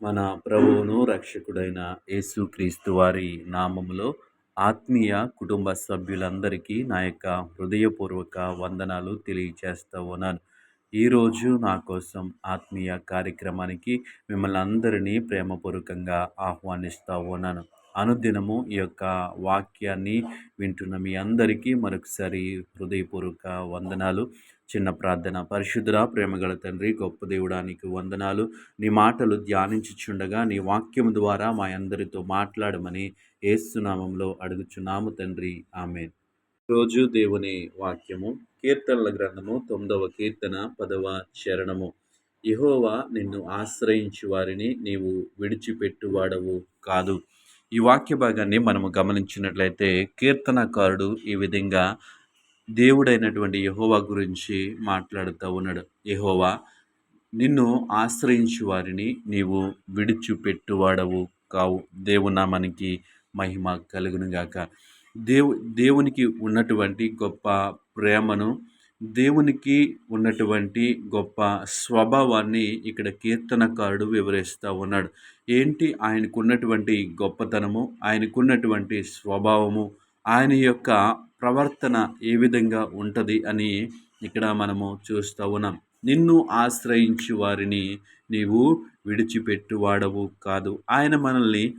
మన ప్రభువును రక్షకుడైన యేసుక్రీస్తు వారి నామములో ఆత్మీయ కుటుంబ సభ్యులందరికీ నా యొక్క హృదయపూర్వక వందనాలు తెలియచేస్తూ ఉన్నాను. ఈరోజు నా కోసం ఆత్మీయ కార్యక్రమానికి మిమ్మల్ని అందరినీ ప్రేమపూర్వకంగా ఆహ్వానిస్తూ ఉన్నాను. అనుదినము ఈ యొక్క వాక్యాన్ని వింటున్న మీ అందరికీ మరొకసారి హృదయపూర్వక వందనాలు. చిన్న ప్రార్థన. పరిశుద్ధుర ప్రేమగల తండ్రి గొప్ప దేవుడానికి వందనాలు. నీ మాటలు ధ్యానించుచుండగా నీ వాక్యం ద్వారా మా అందరితో మాట్లాడమని ఏసునామంలో అడుగుచున్నాము తండ్రి. ఆమె రోజు దేవుని వాక్యము కీర్తనల గ్రంథము తొమ్మిదవ కీర్తన పదవ చరణము. ఇహోవా నిన్ను ఆశ్రయించు వారిని నీవు విడిచిపెట్టువాడవు కాదు. ఈ వాక్య భాగాన్ని మనము గమనించినట్లయితే కీర్తనకారుడు ఈ విధంగా దేవుడైనటువంటి యహోవా గురించి మాట్లాడుతూ ఉన్నాడు. యహోవా నిన్ను ఆశ్రయించి వారిని నీవు విడిచిపెట్టువాడవు కావు. దేవునామానికి మహిమ కలుగునుగాక దేవు దేవునికి ఉన్నటువంటి గొప్ప ప్రేమను దేవునికి ఉన్నటువంటి గొప్ప స్వభావాన్ని ఇక్కడ కీర్తనకారుడు వివరిస్తూ ఉన్నాడు. ఏంటి? ఆయనకున్నటువంటి గొప్పతనము ఆయనకున్నటువంటి స్వభావము ఆయన యొక్క ప్రవర్తన ఏ విధంగా ఉంటుంది అని ఇక్కడ మనము చూస్తూ ఉన్నాం. నిన్ను ఆశ్రయించు వారిని నీవు విడిచిపెట్టువాడవు కాదు. ఆయన మనల్ని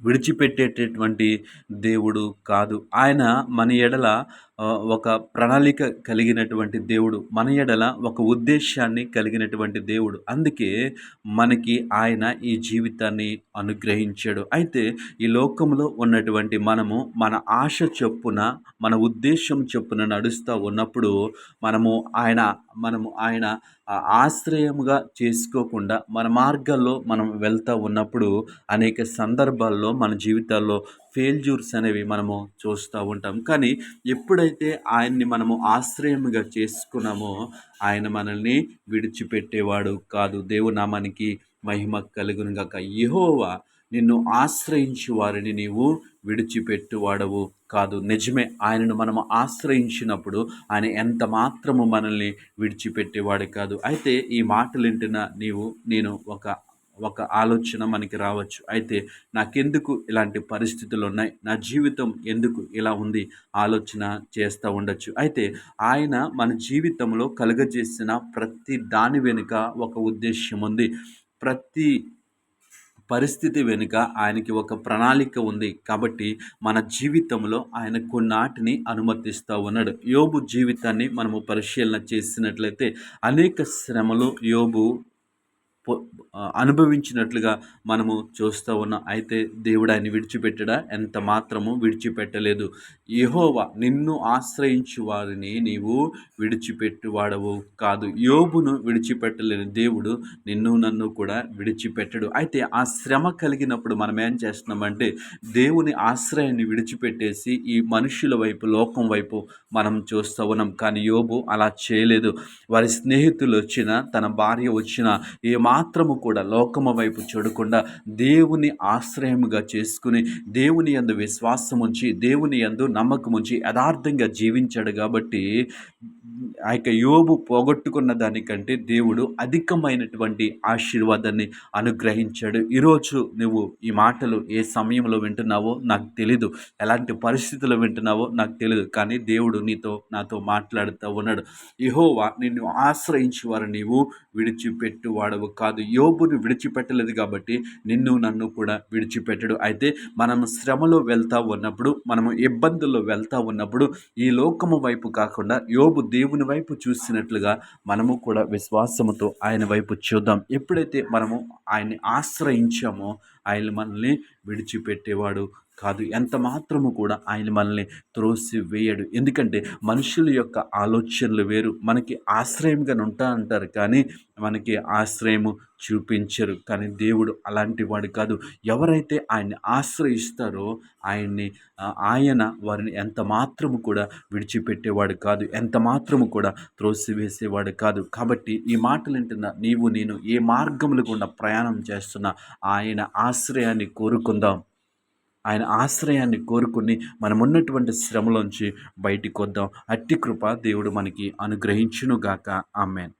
విడిచిపెట్టేటటువంటి దేవుడు కాదు. ఆయన మన ఎడల ఒక ప్రణాళిక కలిగినటువంటి దేవుడు మన ఎడల ఒక ఉద్దేశాన్ని కలిగినటువంటి దేవుడు. అందుకే మనకి ఆయన ఈ జీవితాన్ని అనుగ్రహించాడు. అయితే ఈ లోకంలో ఉన్నటువంటి మనము మన ఆశ చొప్పున మన ఉద్దేశం చొప్పున నడుస్తూ ఉన్నప్పుడు మనము ఆయన మనము ఆయన ఆశ్రయముగా చేసుకోకుండా మన మార్గాల్లో మనం వెళ్తూ ఉన్నప్పుడు అనేక సందర్భాల్లో మన జీవితాల్లో ఫెయిల్యూర్స్ అనేవి మనము చూస్తూ ఉంటాం. కానీ ఎప్పుడైతే ఆయన్ని మనము ఆశ్రయముగా చేసుకున్నామో ఆయన మనల్ని విడిచిపెట్టేవాడు కాదు. దేవునామానికి మహిమ కలుగునుగాక యహోవా నిన్ను ఆశ్రయించి వారిని నీవు విడిచిపెట్టువాడవు కాదు. నిజమే ఆయనను మనము ఆశ్రయించినప్పుడు ఆయన ఎంత మాత్రము మనల్ని విడిచిపెట్టేవాడు కాదు. అయితే ఈ మాటలు వింటున్న నీవు నేను ఒక ఒక ఆలోచన మనకి రావచ్చు. అయితే నాకెందుకు ఇలాంటి పరిస్థితులు ఉన్నాయి? నా జీవితం ఎందుకు ఇలా ఉంది? ఆలోచన చేస్తూ ఉండొచ్చు. అయితే ఆయన మన జీవితంలో కలుగజేసిన ప్రతి దాని వెనుక ఒక ఉద్దేశ్యం ఉంది. ప్రతి పరిస్థితి వెనుక ఆయనకి ఒక ప్రణాళిక ఉంది. కాబట్టి మన జీవితంలో ఆయన కొన్నాటిని అనుమతిస్తూ ఉన్నాడు. యోబు జీవితాన్ని మనము పరిశీలన చేసినట్లయితే అనేక శ్రమలు యోబు అనుభవించినట్లుగా మనము చూస్తూ ఉన్నాం. అయితే దేవుడు ఆయన విడిచిపెట్టడా? ఎంత మాత్రము విడిచిపెట్టలేదు. యహోవా నిన్ను ఆశ్రయించు వారిని నీవు విడిచిపెట్టువాడవు కాదు. యోబును విడిచిపెట్టలేని దేవుడు నిన్ను నన్ను కూడా విడిచిపెట్టడు. అయితే ఆ శ్రమ కలిగినప్పుడు మనం ఏం చేస్తున్నామంటే దేవుని ఆశ్రయాన్ని విడిచిపెట్టేసి ఈ మనుషుల వైపు లోకం వైపు మనం చూస్తూ ఉన్నాం. కానీ యోబు అలా చేయలేదు. వారి స్నేహితులు వచ్చిన తన భార్య వచ్చిన ఏ మాత్రము కూడా లోకము వైపు చూడకుండా దేవుని ఆశ్రయముగా చేసుకుని దేవుని యందు విశ్వాసం ఉంచి దేవుని యందు నమ్మకం ఉంచి యథార్థంగా జీవించాడు కాబట్టి ఆ యొక్క యోబు పోగొట్టుకున్న దానికంటే దేవుడు అధికమైనటువంటి ఆశీర్వాదాన్ని అనుగ్రహించాడు. ఈరోజు నువ్వు ఈ మాటలు ఏ సమయంలో వింటున్నావో నాకు తెలీదు. ఎలాంటి పరిస్థితుల్లో వింటున్నావో నాకు తెలియదు కానీ దేవుడు నీతో నాతో మాట్లాడుతూ ఉన్నాడు. ఇహోవా నిన్ను ఆశ్రయించి వారు నీవు విడిచిపెట్టువాడవు కాదు. యోబును విడిచిపెట్టలేదు కాబట్టి నిన్ను నన్ను కూడా విడిచిపెట్టడు. అయితే మనం శ్రమలో వెళ్తూ ఉన్నప్పుడు మనము ఇబ్బందుల్లో వెళ్తూ ఉన్నప్పుడు ఈ లోకము వైపు కాకుండా యోబు దేవుని వైపు చూసినట్లుగా మనము కూడా విశ్వాసముతో ఆయన వైపు చూద్దాం. ఎప్పుడైతే మనము ఆయన్ని ఆశ్రయించామో ఆయన మనల్ని విడిచిపెట్టేవాడు. కాదు. ఎంత మాత్రము కూడా ఆయన మనల్ని త్రోసి వేయడు ఎందుకంటే మనుషుల యొక్క ఆలోచనలు వేరు. మనకి ఆశ్రయంగా ఉంటా అంటారు కానీ మనకి ఆశ్రయము చూపించరు. కానీ దేవుడు అలాంటి వాడు కాదు. ఎవరైతే ఆయన్ని ఆశ్రయిస్తారో ఆయన్ని ఆయన వారిని ఎంత మాత్రము కూడా విడిచిపెట్టేవాడు కాదు. ఎంత మాత్రము కూడా త్రోసివేసేవాడు కాదు. కాబట్టి ఈ మాటలు వింటున్న నీవు నేను ఏ మార్గములు గుండా ప్రయాణం చేస్తున్నా ఆయన ఆశ్రయాన్ని కోరుకుందాం. ఆయన ఆశ్రయాన్ని కోరుకుని మనం ఉన్నటువంటి శ్రమలోంచి బయటికి వద్దాం అట్టి కృప దేవుడు మనకి అనుగ్రహించునుగాక. ఆమెన్.